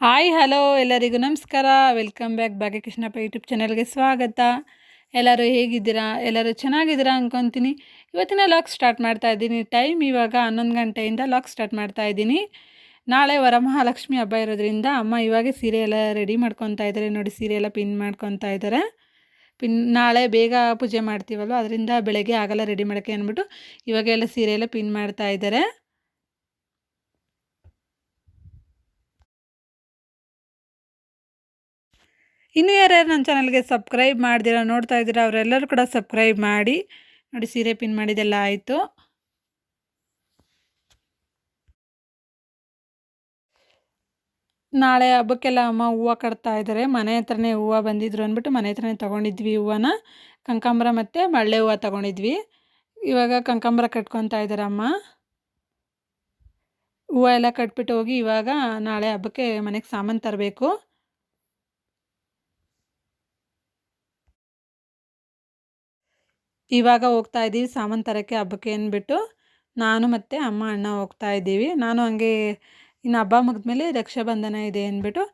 Hi, hello ಎಲ್ಲರಿಗೂ ನಮಸ್ಕಾರ. Welcome back ಭಾಗ್ಯಕೃಷ್ಣಪ್ಪ YouTube ಚಾನಲ್ಗೆ ಸ್ವಾಗತ. ಎಲ್ಲರೂ ಹೇಗಿದ್ದೀರಾ? ಎಲ್ಲರೂ ಚೆನ್ನಾಗಿದ್ದೀರಾ ಅಂದ್ಕೊತೀನಿ ಇವತ್ತಿನ ಲಾಕ್ ಸ್ಟಾರ್ಟ್ ಮಾಡ್ತಾ ಇದ್ದೀನಿ. ಟೈಮ್ ಇವಾಗ ಹನ್ನೊಂದು ಗಂಟೆಯಿಂದ ಲಾಕ್ ಸ್ಟಾರ್ಟ್ ಮಾಡ್ತಾ ಇದ್ದೀನಿ. ನಾಳೆ ವರಮಹಾಲಕ್ಷ್ಮಿ ಹಬ್ಬ ಇರೋದ್ರಿಂದ ಅಮ್ಮ ಇವಾಗೆ ಸೀರೆ ಎಲ್ಲ ರೆಡಿ ಮಾಡ್ಕೊತಾ ಇದ್ದಾರೆ. ನೋಡಿ, ಸೀರೆ ಎಲ್ಲ ಪಿನ್ ಮಾಡ್ಕೊತಾ ಇದ್ದಾರೆ. ಪಿನ್ ನಾಳೆ ಬೇಗ ಪೂಜೆ ಮಾಡ್ತೀವಲ್ವ? ಅದರಿಂದ ಬೆಳಗ್ಗೆ ಆಗಲ್ಲ ರೆಡಿ ಮಾಡೋಕ್ಕೆ ಅಂದ್ಬಿಟ್ಟು ಇವಾಗೆಲ್ಲ ಸೀರೆ ಎಲ್ಲ ಪಿನ್ ಮಾಡ್ತಾ ಇದ್ದಾರೆ. ಇನ್ನು ಯಾರ್ಯಾರು ನನ್ನ ಚಾನಲ್ಗೆ ಸಬ್ಸ್ಕ್ರೈಬ್ ಮಾಡ್ದಿರ, ನೋಡ್ತಾ ಇದ್ದೀರಾ, ಅವರೆಲ್ಲರೂ ಕೂಡ ಸಬ್ಸ್ಕ್ರೈಬ್ ಮಾಡಿ. ನೋಡಿ, ಸೀರೆ ಪಿನ್ ಮಾಡಿದೆಲ್ಲ ಆಯಿತು. ನಾಳೆ ಹಬ್ಬಕ್ಕೆಲ್ಲ ಅಮ್ಮ ಹೂವು ಕಟ್ತಾ ಇದ್ದಾರೆ ಮನೆ ಹತ್ರನೇ ಹೂವು ಬಂದಿದ್ರು ಅಂದ್ಬಿಟ್ಟು ಮನೆ ಹತ್ರನೇ ತೊಗೊಂಡಿದ್ವಿ ಹೂವನ ಕಂಕಾಂಬರ ಮತ್ತು ಮಳ್ಳೆ ಹೂವು ತೊಗೊಂಡಿದ್ವಿ. ಇವಾಗ ಕಂಕಾಂಬರ ಕಟ್ಕೊತಾ ಇದ್ದಾರೆ ಅಮ್ಮ. ಹೂವು ಎಲ್ಲ ಕಟ್ಬಿಟ್ಟು ಹೋಗಿ ಇವಾಗ ನಾಳೆ ಹಬ್ಬಕ್ಕೆ ಮನೆಗೆ ಸಾಮಾನು ತರಬೇಕು. ಇವಾಗ ಹೋಗ್ತಾ ಇದ್ದೀವಿ ಸಾಮಾನು ತರೋಕ್ಕೆ ಹಬ್ಬಕ್ಕೆ ಅಂದ್ಬಿಟ್ಟು. ನಾನು ಮತ್ತು ಅಮ್ಮ, ಅಣ್ಣ ಹೋಗ್ತಾ ಇದ್ದೀವಿ. ನಾನು ಹಂಗೆ ಇನ್ನು ಹಬ್ಬ ಮುಗಿದ್ಮೇಲೆ ರಕ್ಷಾಬಂಧನ ಇದೆ ಅಂದ್ಬಿಟ್ಟು.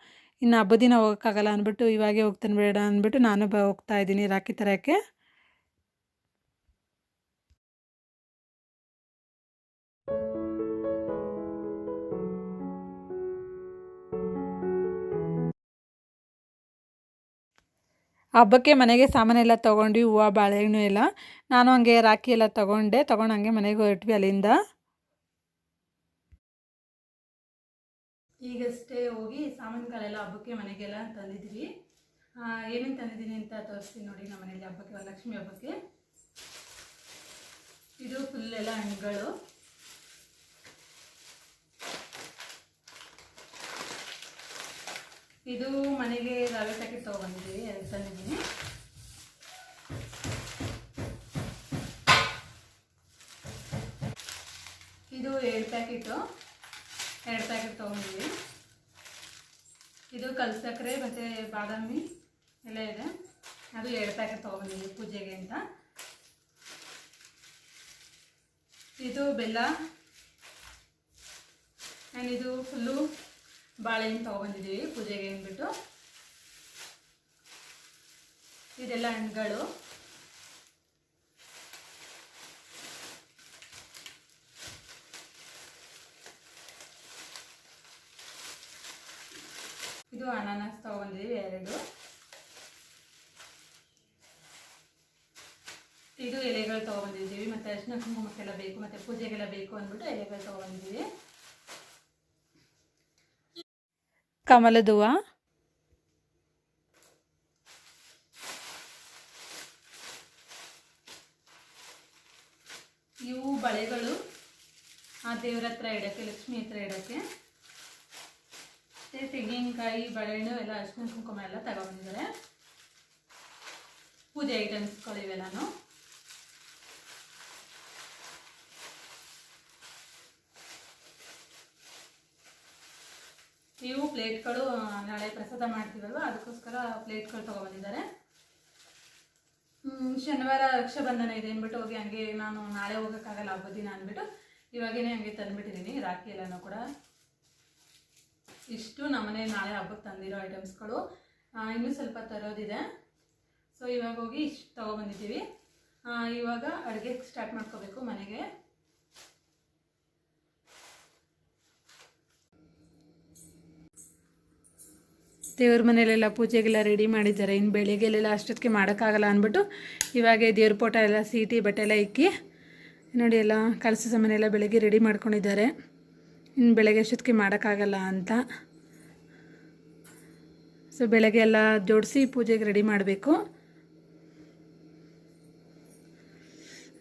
ಇನ್ನು ಹಬ್ಬದ ದಿನ ಹೋಗೋಕ್ಕಾಗಲ್ಲ ಅಂದ್ಬಿಟ್ಟು ಇವಾಗೆ ಹೋಗ್ತಾನೆ ಬೇಡ ಅಂದ್ಬಿಟ್ಟು ನಾನು ಬ ಹೋಗ್ತಾ ಇದ್ದೀನಿ ರಾಖಿ ತರೋಕ್ಕೆ. ಹಬ್ಬಕ್ಕೆ ಮನೆಗೆ ಸಾಮಾನೆಲ್ಲ ತೊಗೊಂಡ್ವಿ, ಹೂವು ಬಾಳೆಹಣ್ಣು ಎಲ್ಲ. ನಾನು ಹಂಗೆ ರಾಖಿ ಎಲ್ಲ ತೊಗೊಂಡೆ, ತೊಗೊಂಡು ಹಂಗೆ ಮನೆಗೆ ಹೊರಟ್ವಿ ಅಲ್ಲಿಂದ. ಈಗಷ್ಟೇ ಹೋಗಿ ಸಾಮಾನುಗಳೆಲ್ಲ ಹಬ್ಬಕ್ಕೆ ಮನೆಗೆಲ್ಲ ತಂದಿದ್ವಿ. ಏನೇನು ತಂದಿದ್ದೀನಿ ಅಂತ ತೋರಿಸ್ತೀನಿ ನೋಡಿ ನಮ್ಮ ಮನೇಲಿ ಹಬ್ಬಕ್ಕೆ ಲಕ್ಷ್ಮಿ ಹಬ್ಬಕ್ಕೆ. ಇದು ಫುಲ್ ಎಲ್ಲ ಹಣ್ಣುಗಳು. ಇದು ಮನೆಗೆ ರವೆ ಪ್ಯಾಕೆಟ್ ತೊಗೊಂಡಿದ್ದೀವಿ ತಂದಿದ್ದೀನಿ. ಇದು ಎರಡು ಪ್ಯಾಕೆಟು, ಎರಡು ಪ್ಯಾಕೆಟ್ ತೊಗೊಂಡಿದ್ದೀವಿ ಇದು ಕಲ್ಸಕ್ರೆ ಮತ್ತು ಬಾದಾಮಿ ಎಲ್ಲ ಇದೆ. ಅದು ಎರಡು ಪ್ಯಾಕೆಟ್ ತೊಗೊಂಡಿದ್ದೀವಿ ಪೂಜೆಗೆ ಅಂತ. ಇದು ಬೆಲ್ಲ ಆ್ಯಂಡ್ ಇದು ಫುಲ್ಲು ಬಾಳೆಹಣ್ಣು ತೊಗೊಂಡಿದ್ದೀವಿ ಪೂಜೆಗೆ ಅಂದ್ಬಿಟ್ಟು ಇದೆಲ್ಲ ಹಣ್ಣುಗಳು. ಇದು ಅನಾನಸ್ ತೊಗೊಂಡಿದ್ದೀವಿ ಎರಡು. ಇದು ಎಲೆಗಳು ತೊಗೊಂಡಿದ್ದೀವಿ ಮತ್ತು ಅರ್ಶಿನ ಕುಂಕುಮಕ್ಕೆಲ್ಲ ಬೇಕು, ಮತ್ತು ಪೂಜೆಗೆಲ್ಲ ಬೇಕು ಅಂದ್ಬಿಟ್ಟು ಎಲೆಗಳು ತೊಗೊಂಡಿದ್ದೀವಿ ಕಮಲದ ಹೂವು ಇವು ಬಳೆಗಳು. ಆ ದೇವ್ರ ಹತ್ರ ಇಡೋಕ್ಕೆ, ಲಕ್ಷ್ಮಿ ಹತ್ರ ಇಡೋಕ್ಕೆ. ತೆಂಗಿನಕಾಯಿ, ಬಳೆಹಣ್ಣು ಎಲ್ಲ ಅರ್ಶಿನ ಕುಂಕುಮ ಎಲ್ಲ ತಗೊಂಡಿದ್ದಾರೆ. ಪೂಜೆ ಐಟಮ್ಸ್ಗಳು ಇವೆಲ್ಲನೂ. ಇವು ಪ್ಲೇಟ್ಗಳು ನಾಳೆ ಪ್ರಸಾದ ಮಾಡ್ತೀವಲ್ವ? ಅದಕ್ಕೋಸ್ಕರ ಪ್ಲೇಟ್ಗಳು ತೊಗೊಬಂದಿದ್ದಾರೆ ಶನಿವಾರ ರಕ್ಷಾಬಂಧನ ಇದೆ ಅಂದ್ಬಿಟ್ಟು ಹೋಗಿ ಹಂಗೆ ನಾನು ನಾಳೆ ಹೋಗೋಕ್ಕಾಗಲ್ಲ ಹಬ್ಬದ ದಿನ ಅಂದ್ಬಿಟ್ಟು. ಇವಾಗೇನೆ ಹಂಗೆ ತಂದುಬಿಟ್ಟಿದ್ದೀನಿ ರಾಖಿ ಎಲ್ಲನೂ ಕೂಡ. ಇಷ್ಟು ನಮ್ಮನೆ ನಾಳೆ ಹಬ್ಬಕ್ಕೆ ತಂದಿರೋ ಐಟಮ್ಸ್ಗಳು. ಇನ್ನೂ ಸ್ವಲ್ಪ ತರೋದಿದೆ. ಸೊ ಇವಾಗ ಹೋಗಿ ಇಷ್ಟು ತೊಗೊಬಂದಿದ್ದೀವಿ ಇವಾಗ ಅಡುಗೆ ಸ್ಟಾರ್ಟ್ ಮಾಡ್ಕೋಬೇಕು ಮನೆಗೆ. ದೇವ್ರ ಮನೇಲೆಲ್ಲ ಪೂಜೆಗೆಲ್ಲ ರೆಡಿ ಮಾಡಿದ್ದಾರೆ. ಇನ್ನು ಬೆಳಿಗ್ಗೆಲೆಲ್ಲ ಅಷ್ಟೊತ್ತಿಗೆ ಮಾಡೋಕ್ಕಾಗಲ್ಲ ಅಂದ್ಬಿಟ್ಟು ಇವಾಗೆ ದೇವ್ರ ಪೋಟ ಎಲ್ಲ ಸೀಟಿ, ಬಟ್ಟೆ ಎಲ್ಲ ಇಕ್ಕಿ, ನೋಡಿ ಎಲ್ಲ ಕಲಸ ಸಾಮಾನೆಲ್ಲ ಬೆಳಗ್ಗೆ ರೆಡಿ ಮಾಡ್ಕೊಂಡಿದ್ದಾರೆ. ಇನ್ನು ಬೆಳಗ್ಗೆ ಅಷ್ಟೊತ್ತಿಗೆ ಮಾಡೋಕ್ಕಾಗಲ್ಲ ಅಂತ. ಸೊ ಬೆಳಗ್ಗೆ ಎಲ್ಲ ಜೋಡಿಸಿ ಪೂಜೆಗೆ ರೆಡಿ ಮಾಡಬೇಕು.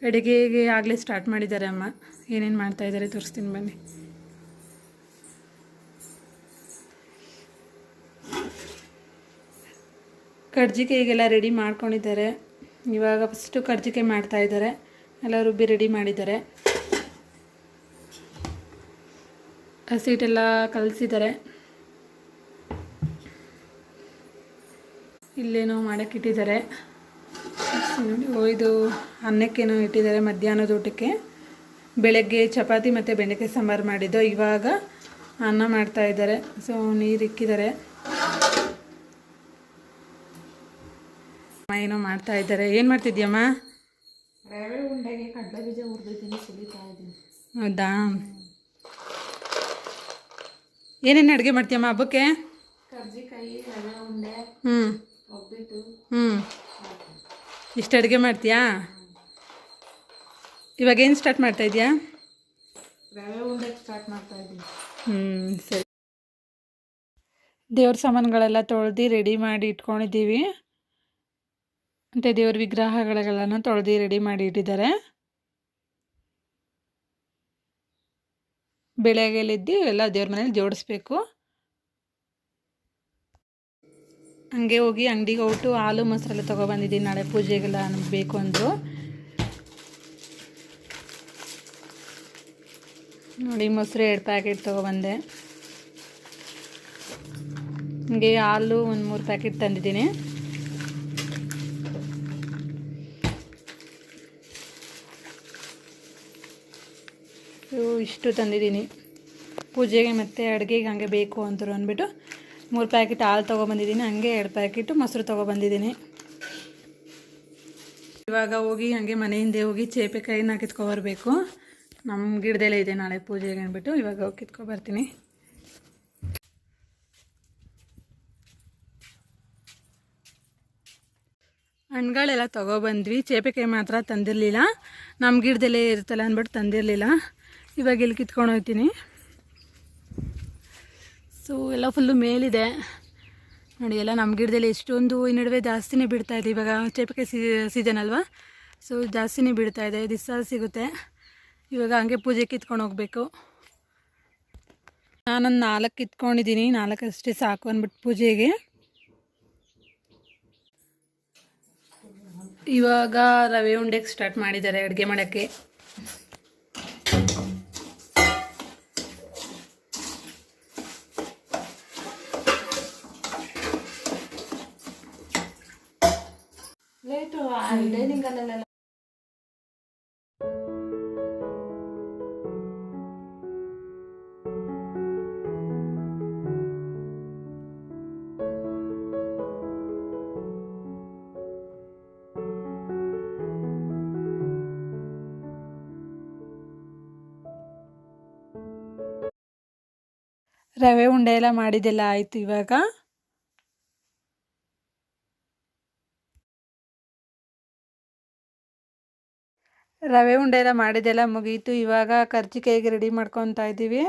ಅಡುಗೆಗೆ ಆಗಲೇ ಸ್ಟಾರ್ಟ್ ಮಾಡಿದ್ದಾರೆ ಅಮ್ಮ. ಏನೇನು ಮಾಡ್ತಾಯಿದ್ದಾರೆ ತೋರಿಸ್ತೀನಿ ಬನ್ನಿ. ಕರ್ಜಿಕಾಯಿಗೆಲ್ಲ ರೆಡಿ ಮಾಡ್ಕೊಂಡಿದ್ದಾರೆ. ಇವಾಗ ಫಸ್ಟು ಮಾಡ್ತಾ ಮಾಡ್ತಾಯಿದ್ದಾರೆ ಎಲ್ಲ ರುಬ್ಬಿ ರೆಡಿ ಮಾಡಿದ್ದಾರೆ. ಹಸಿಟ್ಟೆಲ್ಲ ಕಲಸಿದ್ದಾರೆ. ಇಲ್ಲೇನೋ ಮಾಡೋಕ್ಕಿಟ್ಟಿದ್ದಾರೆ ಇದು ಅನ್ನಕ್ಕೇನೋ ಇಟ್ಟಿದ್ದಾರೆ ಮಧ್ಯಾಹ್ನದ ಊಟಕ್ಕೆ. ಬೆಳಗ್ಗೆ ಚಪಾತಿ ಮತ್ತು ಬೆಂಡೆಕಾಯಿ ಸಾಂಬಾರು ಮಾಡಿದ್ದು. ಇವಾಗ ಅನ್ನ ಮಾಡ್ತಾ ಇದ್ದಾರೆ. ಸೊ ನೀರು ಇಕ್ಕಿದ್ದಾರೆ. ಏನೋ ಮಾಡ್ತಾ ಇದ್ದಾರೆ. ಏನು ಮಾಡ್ತಿದ್ಯಮ್ಮ ರವೆ ಉಂಡೆಗೆ ಕಡಲೆ ಬೀಜ ಹುರಿದಿದ್ದೀನಿ ಸುಲಿತಾ ಇದ್ದೀನಿ. ಹೌದಾ? ಏನೇನು ಅಡುಗೆ ಮಾಡ್ತೀಯಮ್ಮ ಹಬ್ಬಕ್ಕೆ? ಕರ್ಜಿಕಾಯಿ ರವೆ ಉಂಡೆ ಹ್ಞೂ ಒಬ್ಬಿಟ್ಟು. ಹ್ಞೂ ಇಷ್ಟು ಅಡುಗೆ ಮಾಡ್ತೀಯಾ? ಇವಾಗ ಏನು ಸ್ಟಾರ್ಟ್ ಮಾಡ್ತಾ ಇದೆಯಾ ರವೆ ಉಂಡೆ ಸ್ಟಾರ್ಟ್ ಮಾಡ್ತಾ ಇದ್ದೀನಿ. ಹ್ಞೂ ಸರಿ. ದೇವ್ರ ಸಾಮಾನುಗಳೆಲ್ಲ ತೊಳೆದು ರೆಡಿ ಮಾಡಿ ಇಟ್ಕೊಂಡಿದ್ದೀವಿ. ಮತ್ತು ದೇವ್ರ ವಿಗ್ರಹಗಳನ್ನು ತೊಳೆದು ರೆಡಿ ಮಾಡಿ ಇಟ್ಟಿದ್ದಾರೆ. ಬೆಳಗ್ಗೆಲಿದ್ದು ಎಲ್ಲ ದೇವ್ರ ಮನೇಲಿ ಜೋಡಿಸ್ಬೇಕು. ಹಂಗೆ ಹೋಗಿ ಅಂಗಡಿಗೆ ಹೋಗ್ಬಿಟ್ಟು ಹಾಲು ಮೊಸರೆಲ್ಲ ತೊಗೊಬಂದಿದ್ದೀನಿ, ನಾಳೆ ಪೂಜೆಗೆಲ್ಲ ಬೇಕು ಅಂದರು. ನೋಡಿ ಮೊಸರು ಎರಡು ಪ್ಯಾಕೆಟ್ ತೊಗೊಬಂದೆ. ಹಂಗೆ ಹಾಲು ಒಂದು ಮೂರು ಪ್ಯಾಕೆಟ್ ತಂದಿದ್ದೀನಿ ಇವು ಇಷ್ಟು ತಂದಿದ್ದೀನಿ. ಪೂಜೆಗೆ ಮತ್ತು ಅಡುಗೆಗೆ ಹಂಗೆ ಬೇಕು ಅಂತರು ಅಂದ್ಬಿಟ್ಟು ಮೂರು ಪ್ಯಾಕೆಟ್ ಹಾಲು ತೊಗೊಬಂದಿದ್ದೀನಿ, ಹಂಗೆ ಎರಡು ಪ್ಯಾಕೆಟು ಮೊಸರು ತೊಗೊಬಂದಿದ್ದೀನಿ. ಇವಾಗ ಹೋಗಿ ಹಂಗೆ ಮನೆ ಹಿಂದೆ ಹೋಗಿ ಚೇಪೆಕಾಯಿನ ಕಿತ್ಕೊಬರ್ಬೇಕು. ನಮ್ಮ ಗಿಡದಲ್ಲೇ ಇದೆ ನಾಳೆ ಪೂಜೆಗೆ ಅಂದ್ಬಿಟ್ಟು ಇವಾಗ ಹೋಗಿ ಕಿತ್ಕೊಬರ್ತೀನಿ. ಹಣ್ಗಳೆಲ್ಲ ತೊಗೊಬಂದ್ವಿ ಚೇಪೆಕಾಯಿ ಮಾತ್ರ ತಂದಿರಲಿಲ್ಲ. ನಮ್ಮ ಗಿಡದಲ್ಲೇ ಇರುತ್ತಲ್ಲ ಅಂದ್ಬಿಟ್ಟು ತಂದಿರಲಿಲ್ಲ. ಇವಾಗ ಇಲ್ಲಿ ಕಿತ್ಕೊಂಡು ಹೋಗ್ತೀನಿ. ಸೊ ಎಲ್ಲ ಫುಲ್ಲು ಮೇಲಿದೆ. ನೋಡಿ, ಎಲ್ಲ ನಮ್ಮ ಗಿಡದಲ್ಲಿ ಎಷ್ಟೊಂದು ಈ ನಡುವೆ ಜಾಸ್ತಿನೇ ಬಿಡ್ತಾ ಇದೆ. ಇವಾಗ ಚೇಪೆಕಾಯಿ ಸೀ ಸೀಸನ್ ಅಲ್ವಾ? ಸೊ ಜಾಸ್ತಿನೇ ಬಿಡ್ತಾ ಇದೆ. ದಿವಸ ಸಿಗುತ್ತೆ. ಇವಾಗ ಹಂಗೆ ಪೂಜೆ ಕಿತ್ಕೊಂಡು ಹೋಗಬೇಕು. ನಾನೊಂದು ನಾಲ್ಕು ಕಿತ್ಕೊಂಡಿದ್ದೀನಿ. ನಾಲ್ಕಷ್ಟೇ ಸಾಕು ಅಂದ್ಬಿಟ್ಟು ಪೂಜೆಗೆ. ಇವಾಗ ರವೆ ಉಂಡೆಗೆ ಸ್ಟಾರ್ಟ್ ಮಾಡಿದ್ದಾರೆ ಅಡುಗೆ ಮಾಡೋಕ್ಕೆ. ರವೆ ಉಂಡೆ ಎಲ್ಲ ಮಾಡಿದ್ದೆಲ್ಲ ಆಯಿತು ಇವಾಗ? ರವೆ ಉಂಡೆ ಎಲ್ಲ ಮಾಡಿದ್ದೆಲ್ಲ ಮುಗೀತು. ಇವಾಗ ಕರ್ಜಿಕಾಯಿಗೆ ರೆಡಿ ಮಾಡ್ಕೊತಾ ಇದ್ದೀವಿ.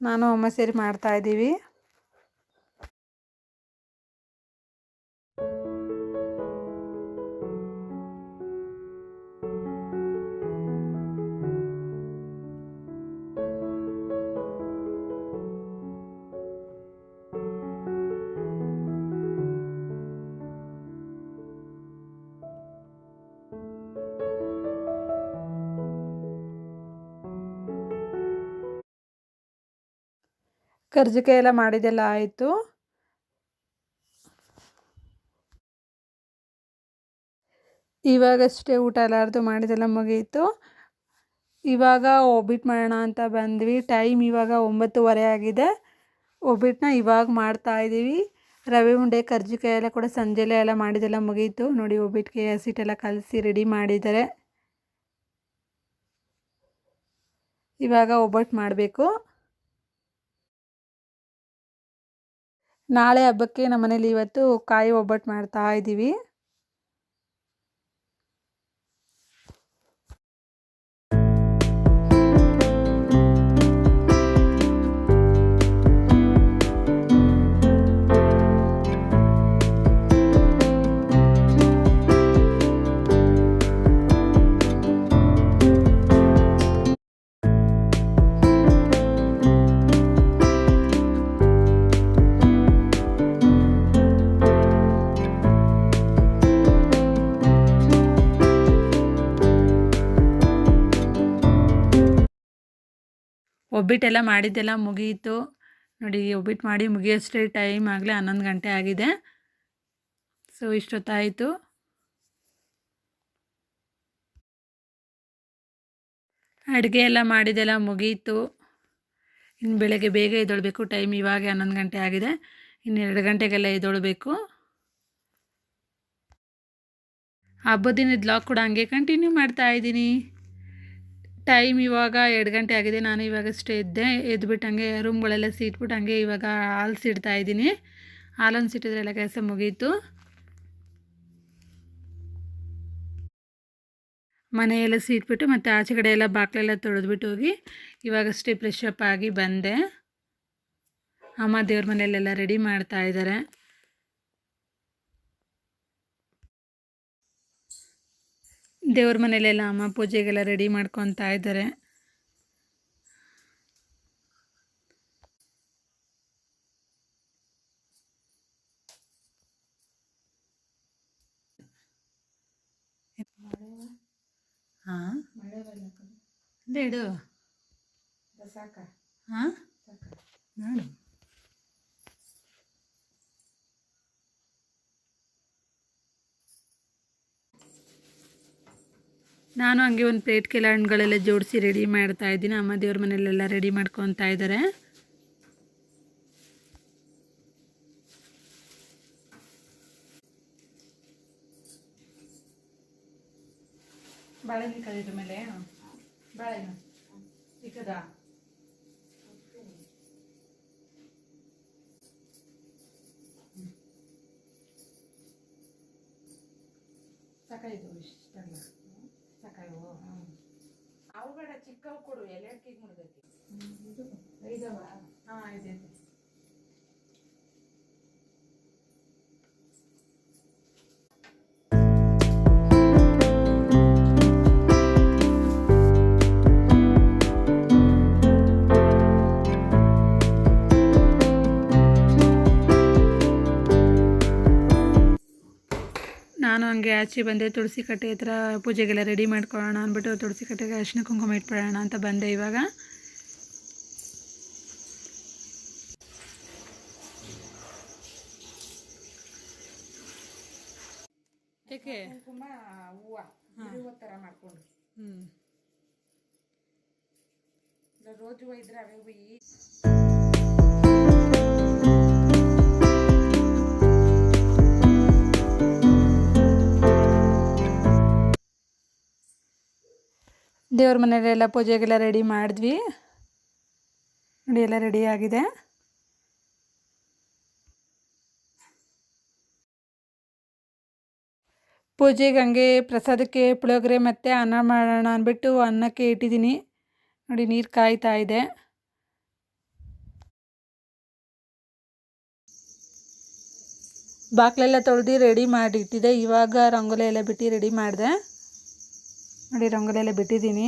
ನಾನು ಅಮ್ಮ ಸೇರಿ ಮಾಡ್ತಾ ಕರ್ಜಿಕಾಯಿ ಎಲ್ಲ ಮಾಡಿದೆಲ್ಲ ಆಯಿತು. ಇವಾಗಷ್ಟೇ ಊಟ ಎಲ್ಲಾರ್ದು ಮಾಡಿದೆಲ್ಲ ಮುಗೀತು. ಇವಾಗ ಒಬ್ಬಿಟ್ಟು ಮಾಡೋಣ ಅಂತ ಬಂದ್ವಿ. ಟೈಮ್ ಇವಾಗ ಒಂಬತ್ತುವರೆ ಆಗಿದೆ. ಒಬ್ಬಿಟ್ಟನ್ನ ಇವಾಗ ಮಾಡ್ತಾ ಇದ್ದೀವಿ ರವೆ ಉಂಡೆ ಕರ್ಜಿಕಾಯಿ ಎಲ್ಲ ಕೂಡ ಸಂಜೆಲೆ ಎಲ್ಲ ಮಾಡಿದೆಲ್ಲ ಮುಗೀತು. ನೋಡಿ ಒಬ್ಬಿಟ್ಟಿಗೆ ಹಸಿಟ್ಟೆಲ್ಲ ಕಲಸಿ ರೆಡಿ ಮಾಡಿದ್ದಾರೆ. ಇವಾಗ ಒಬ್ಬಟ್ಟು ಮಾಡಬೇಕು. ನಾಳೆ ಹಬ್ಬಕ್ಕೆ ನಮ್ಮ ಮನೇಲಿ ಇವತ್ತು ಕಾಯಿ ಒಬ್ಬಟ್ಟು ಮಾಡ್ತಾ ಇದ್ದೀವಿ. ಒಬ್ಬಿಟ್ಟೆಲ್ಲ ಮಾಡಿದ್ದೆಲ್ಲ ಮುಗಿಯಿತು ನೋಡಿ, ಒಬ್ಬಿಟ್ಟು ಮಾಡಿ ಮುಗಿಯೋಷ್ಟೇ ಟೈಮ್ ಆಗಲೇ ಹನ್ನೊಂದು ಗಂಟೆ ಆಗಿದೆ. ಸೊ ಇಷ್ಟೊತ್ತಾಯಿತು. ಅಡುಗೆ ಎಲ್ಲ ಮಾಡಿದೆಲ್ಲ ಮುಗೀತು. ಇನ್ನು ಬೆಳಗ್ಗೆ ಬೇಗ ಎದ್ದೊಳ್ಬೇಕು. ಟೈಮ್ ಇವಾಗ ಹನ್ನೊಂದು ಗಂಟೆ ಆಗಿದೆ. ಇನ್ನು ಎರಡು ಗಂಟೆಗೆಲ್ಲ ಎದ್ದೊಳ್ಬೇಕು. ಹಬ್ಬದ ದಿನದ ಲಾಕ್ ಕೂಡ ಹಂಗೆ ಕಂಟಿನ್ಯೂ ಮಾಡ್ತಾ ಇದ್ದೀನಿ. ಟೈಮ್ ಇವಾಗ ಎರಡು ಗಂಟೆ ಆಗಿದೆ. ನಾನು ಇವಾಗಷ್ಟೇ ಎದ್ದೆ. ಎದ್ಬಿಟ್ಟು ಹಂಗೆ ರೂಮ್ಗಳೆಲ್ಲ ಸೀಟ್ಬಿಟ್ಟು ಹಂಗೆ ಇವಾಗ ಹಾಲು ಸಿಡ್ತಾ ಇದ್ದೀನಿ. ಹಾಲನ್ನು ಸಿಟ್ಟಿದ್ರೆ ಎಲ್ಲ ಕೆಲಸ ಮುಗೀತು. ಮನೆಯೆಲ್ಲ ಸೀಟ್ಬಿಟ್ಟು ಮತ್ತು ಆಚೆ ಕಡೆ ಎಲ್ಲ ಬಾಗಿಲೆಲ್ಲ ತೊಳೆದ್ಬಿಟ್ಟು ಹೋಗಿ ಇವಾಗಷ್ಟೇ ಫ್ರೆಶ್ ಅಪ್ ಆಗಿ ಬಂದೆ. ಅಮ್ಮ ದೇವ್ರ ಮನೆಯಲ್ಲೆಲ್ಲ ರೆಡಿ ಮಾಡ್ತಾ ಇದ್ದಾರೆ. ದೇವ್ರ ಮನೇಲೆಲ್ಲ ಅಮ್ಮ ಪೂಜೆಗೆಲ್ಲ ರೆಡಿ ಮಾಡ್ಕೊತಾ ಇದ್ದಾರೆ. ಹಾಂ? ಇಡು. ಸಾಕ ಹಾಂ? ಸಾಕ ನೋಡು ನಾನು ಹಂಗೆ ಒಂದು ಪ್ಲೇಟ್ಗೆಲ್ಲ ಹಣ್ಣುಗಳೆಲ್ಲ ಜೋಡಿಸಿ ರೆಡಿ ಮಾಡ್ತಾ ಇದ್ದೀನಿ. ಅಮ್ಮ ದೇವ್ರ ಮನೆಯಲ್ಲೆಲ್ಲ ರೆಡಿ ಮಾಡ್ಕೊತಾ ಇದ್ದಾರೆ. ಬಾಳೆಹಣ್ಣು ಕಲಿದ್ರ ಮೇಲೆ? ಬಾಳೆಹಣ್ಣು. ಸಿಕ್ಕದಾ ಸಾಕಾಯ್ತು ಇಷ್ಟಲ್ಲ ಸಾಕಾಯ್ವು ಅವು ಬೇಡ ಚಿಕ್ಕವು ಕೊಡು ಎಲೆಡ್ಕಿಗೆ ಮುಡ್ದೈತಿ ಇದು ಐದವ? ಹಾಂ ಇದೆ. ಹಂಗೆ ಆಚೆ ಬಂದೆ ತುಳಸಿ ಕಟ್ಟೆ ಹತ್ರ ಪೂಜೆಗೆಲ್ಲ ರೆಡಿ ಮಾಡ್ಕೊಳ್ಳೋಣ ಅಂದ್ಬಿಟ್ಟು ತುಳಸಿ ಕಟ್ಟೆಗೆ ಅರಿಶಿನ ಕುಂಕುಮ ಇಟ್ಬಿಡೋಣ ಅಂತ ಬಂದೆ ಇವಾಗ. ಮಾಡ್ಕೊಂಡು. ದೇವ್ರ ಮನೆಯಲ್ಲೆಲ್ಲ ಪೂಜೆಗೆಲ್ಲ ರೆಡಿ ಮಾಡಿದ್ವಿ. ನೋಡಿ, ಎಲ್ಲ ರೆಡಿ ಆಗಿದೆ. ಪೂಜೆಗೆ ಹಂಗೆ ಪ್ರಸಾದಕ್ಕೆ ಪುಳಿಯೋಗರೆ ಮತ್ತು ಅನ್ನ ಮಾಡೋಣ ಅಂದ್ಬಿಟ್ಟು ಅನ್ನಕ್ಕೆ ಇಟ್ಟಿದ್ದೀನಿ. ನೋಡಿ, ನೀರು ಕಾಯ್ತಾ ಇದೆ. ಬಾಕ್ಲೆಲ್ಲ ತೊಳೆದು ರೆಡಿ ಮಾಡಿ ಇಟ್ಟಿದ್ದೆ ಇವಾಗ ರಂಗೋಲಿ ಎಲ್ಲ ಬಿಟ್ಟು ರೆಡಿ ಮಾಡಿದೆ. ನೋಡಿ ರಂಗೋಲಿ ಎಲ್ಲ ಬಿಟ್ಟಿದ್ದೀನಿ.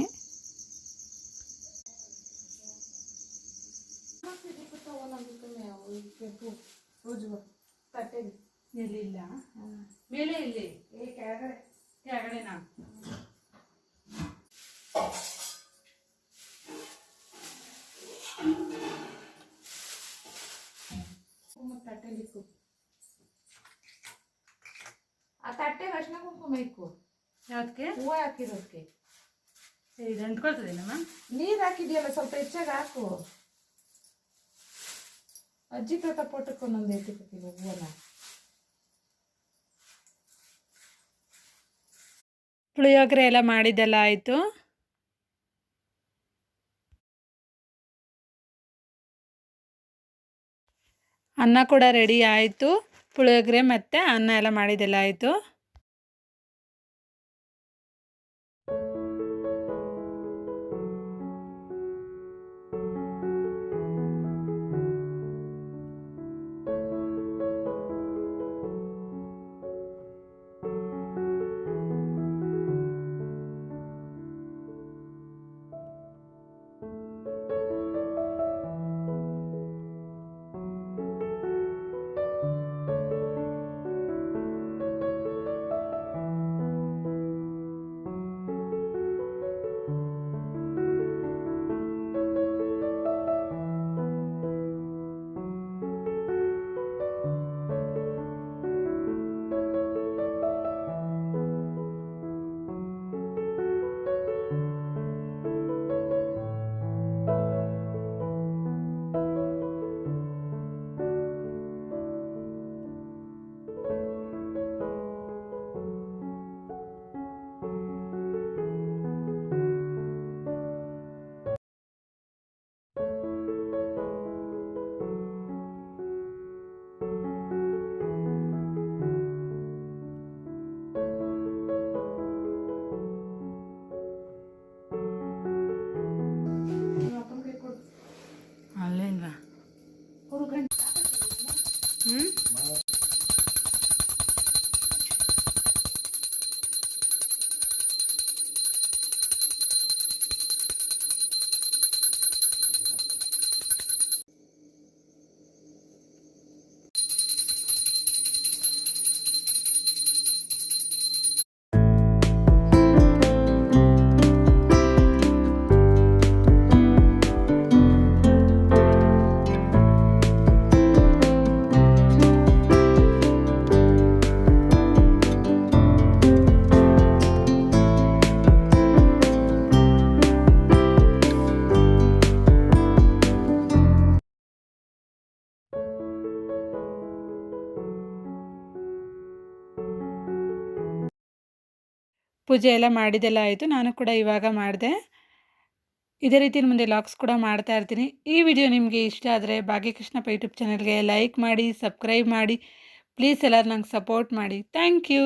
ರೋಜ್ ಹೂವ ತಟ್ಟೆಗೆ ಎಲ್ಲಿಲ್ಲ ಮೇಲೆ ಇಲ್ಲಿ ಏ ಕೆಳಗಡೆ ಕೆಳಗಡೆನಾ ಕುಂಕುಮ ತಟ್ಟೆಲಿ ಇಕ್ಕು ಆ ತಟ್ಟೆಗೆ ಅರ್ಶಿನ ಕುಂಕುಮ ಇಕ್ಕು. ಯಾವ್ದಕ್ಕೆ ಹೂವು ಹಾಕಿರೋದಕ್ಕೆ ಇದು ಅಂಟ್ಕೊಳ್ತದೇನಮ್ಮ ನೀರು ಹಾಕಿದ್ಯಲ್ಲ ಸ್ವಲ್ಪ ಹೆಚ್ಚಾಗಿ ಹಾಕು. ಅಜ್ಜಿ ತಾತ ಪೋಟಕ್ಕೆ ಒಂದೊಂದು ಎತ್ತಿಕೊಟ್ಟಿಲ್ಲ ಹೂವನ್ನ ಪುಳಿಯೋಗರೆ ಎಲ್ಲ ಮಾಡಿದ್ದೆಲ್ಲ ಆಯಿತು? ಅನ್ನ ಕೂಡ ರೆಡಿ ಆಯಿತು. ಪುಳಿಯೋಗರೆ ಮತ್ತು ಅನ್ನ ಎಲ್ಲ ಮಾಡಿದ್ದೆಲ್ಲ ಆಯಿತು. ಪೂಜೆ ಎಲ್ಲ ಮಾಡಿದೆಲ್ಲ ಆಯಿತು. ನಾನು ಕೂಡ ಇವಾಗ ಮಾಡಿದೆ. ಇದೇ ರೀತಿ ಮುಂದೆ ಲಾಕ್ಸ್ ಕೂಡ ಮಾಡ್ತಾ ಇರ್ತೀನಿ. ಈ ವಿಡಿಯೋ ನಿಮಗೆ ಇಷ್ಟ ಆದರೆ ಭಾಗ್ಯಕೃಷ್ಣಪ್ಪ ಯೂಟ್ಯೂಬ್ ಚಾನಲ್ಗೆ ಲೈಕ್ ಮಾಡಿ ಸಬ್ಸ್ಕ್ರೈಬ್ ಮಾಡಿ. ಪ್ಲೀಸ್ ಎಲ್ಲರೂ ನಂಗೆ ಸಪೋರ್ಟ್ ಮಾಡಿ. Thank you